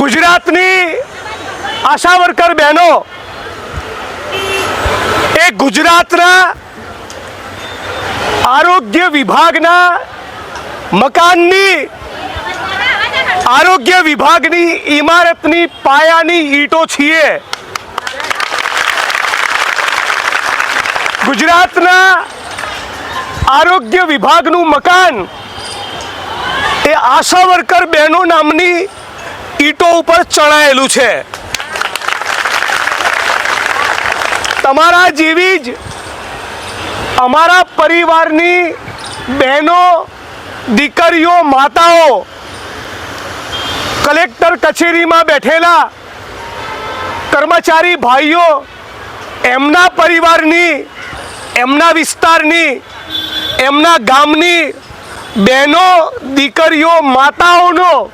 ગુજરાતની આશા વર્કર બહેનો, એ ગુજરાતના આરોગ્ય વિભાગના મકાનની, આરોગ્ય વિભાગની ઇમારતની પાયાની ઈંટો છીએ. ગુજરાતના આરોગ્ય વિભાગનું મકાન, એ આશા વર્કર બહેનો નામની ઈંટો ઉપર ચણાયેલું છે. તમારા જેવી જ અમારા પરિવારની બહેનો, દીકરીઓ, માતાઓ, કલેક્ટર કચેરીમાં બેઠેલા કર્મચારી ભાઈઓ, એમના પરિવારની, એમના વિસ્તારની, એમના ગામની બહેનો, દીકરીઓ, માતાઓનો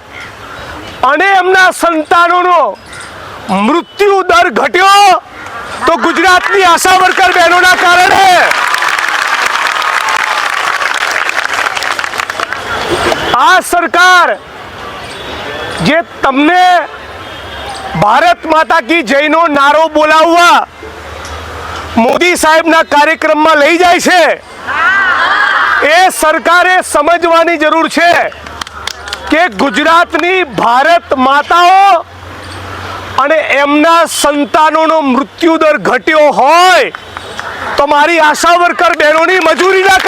અને એમના સંતાનોનો મૃત્યુ દર ઘટ્યો તો ગુજરાતની આશા વર્કર બહેનોના કારણે. આ સરકાર જે તમને ભારત માતા કી જયનો નારો બોલાવવા મોદી સાહેબના કાર્યક્રમમાં લઈ જાય છે, એ સરકારે સમજવાની જરૂર છે. કે ગુજરાતની ભારત માતાઓ અને એમના સંતાનોનો મૃત્યુદર ઘટ્યો હોય, તો મારી આશા વર્કર બહેનોની મજૂરીના કારણે